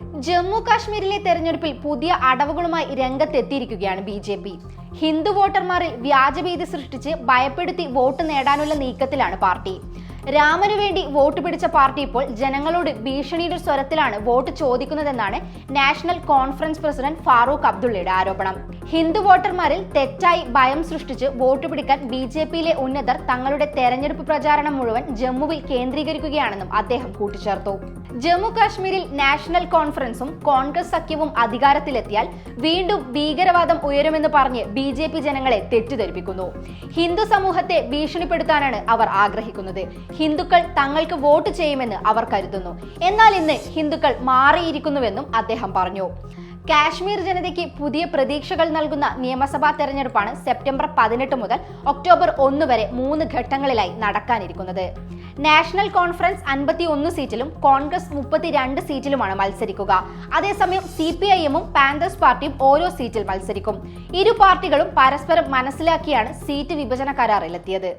ജമ്മു കാശ്മീരിലെ തെരഞ്ഞെടുപ്പിൽ പുതിയ അടവുകളുമായി രംഗത്തെത്തിയിരിക്കുകയാണ് ബി ജെ പി. ഹിന്ദു വോട്ടർമാരിൽ വ്യാജഭീതി സൃഷ്ടിച്ച് ഭയപ്പെടുത്തി വോട്ട് നേടാനുള്ള നീക്കത്തിലാണ് പാർട്ടി. രാമനു വേണ്ടി വോട്ട് പിടിച്ച പാർട്ടി ഇപ്പോൾ ജനങ്ങളോട് ഭീഷണിയുടെ സ്വരത്തിലാണ് വോട്ട് ചോദിക്കുന്നതെന്നാണ് നാഷണൽ കോൺഫറൻസ് പ്രസിഡന്റ് ഫാറൂഖ് അബ്ദുള്ളയുടെ ആരോപണം. ഹിന്ദു വോട്ടർമാരിൽ തെറ്റായി ഭയം സൃഷ്ടിച്ച് വോട്ട് പിടിക്കാൻ ബി ജെ പിയിലെ ഉന്നതർ തങ്ങളുടെ തെരഞ്ഞെടുപ്പ് പ്രചാരണം മുഴുവൻ ജമ്മുവിൽ കേന്ദ്രീകരിക്കുകയാണെന്നും അദ്ദേഹം കൂട്ടിച്ചേർത്തു. ജമ്മു കാശ്മീരിൽ നാഷണൽ കോൺഫറൻസും കോൺഗ്രസ് സഖ്യവും അധികാരത്തിലെത്തിയാൽ വീണ്ടും ഭീകരവാദം ഉയരുമെന്ന് പറഞ്ഞ് ബി ജെ പി ജനങ്ങളെ തെറ്റിദ്ധരിപ്പിക്കുന്നു. ഹിന്ദു സമൂഹത്തെ ഭീഷണിപ്പെടുത്താനാണ് അവർ ആഗ്രഹിക്കുന്നത്. ഹിന്ദുക്കൾ തങ്ങൾക്ക് വോട്ട് ചെയ്യുമെന്ന് അവർ കരുതുന്നു. എന്നാൽ ഇന്ന് ഹിന്ദുക്കൾ മാറിയിരിക്കുന്നുവെന്നും അദ്ദേഹം പറഞ്ഞു. കാശ്മീർ ജനതയ്ക്ക് പുതിയ പ്രതീക്ഷകൾ നൽകുന്ന നിയമസഭാ തെരഞ്ഞെടുപ്പാണ് സെപ്റ്റംബർ പതിനെട്ട് മുതൽ ഒക്ടോബർ ഒന്ന് വരെ മൂന്ന് ഘട്ടങ്ങളിലായി നടക്കാനിരിക്കുന്നത്. നാഷണൽ കോൺഫറൻസ് അൻപത്തി ഒന്ന് സീറ്റിലും കോൺഗ്രസ് മുപ്പത്തിരണ്ട് സീറ്റിലുമാണ് മത്സരിക്കുക. അതേസമയം സി പി ഐ എമ്മും പാന്തേഴ്സ് പാർട്ടിയും ഓരോ സീറ്റിൽ മത്സരിക്കും. ഇരു പാർട്ടികളും പരസ്പരം മനസ്സിലാക്കിയാണ് സീറ്റ് വിഭജന കരാറിലെത്തിയത്.